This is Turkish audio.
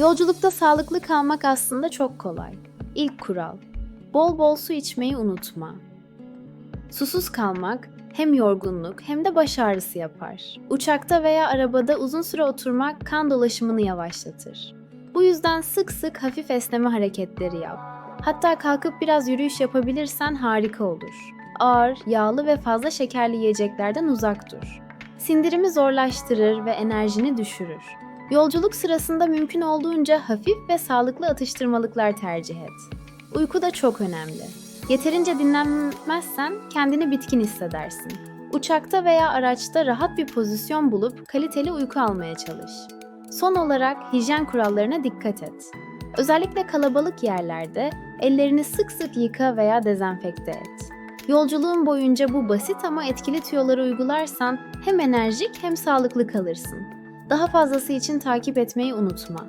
Yolculukta sağlıklı kalmak aslında çok kolay. İlk kural. Bol bol su içmeyi unutma. Susuz kalmak hem yorgunluk hem de baş ağrısı yapar. Uçakta veya arabada uzun süre oturmak kan dolaşımını yavaşlatır. Bu yüzden sık sık hafif esneme hareketleri yap. Hatta kalkıp biraz yürüyüş yapabilirsen harika olur. Ağır, yağlı ve fazla şekerli yiyeceklerden uzak dur. Sindirimi zorlaştırır ve enerjini düşürür. Yolculuk sırasında mümkün olduğunca hafif ve sağlıklı atıştırmalıklar tercih et. Uyku da çok önemli. Yeterince dinlenmezsen kendini bitkin hissedersin. Uçakta veya araçta rahat bir pozisyon bulup kaliteli uyku almaya çalış. Son olarak hijyen kurallarına dikkat et. Özellikle kalabalık yerlerde ellerini sık sık yıka veya dezenfekte et. Yolculuğun boyunca bu basit ama etkili tüyoları uygularsan hem enerjik hem sağlıklı kalırsın. Daha fazlası için takip etmeyi unutma.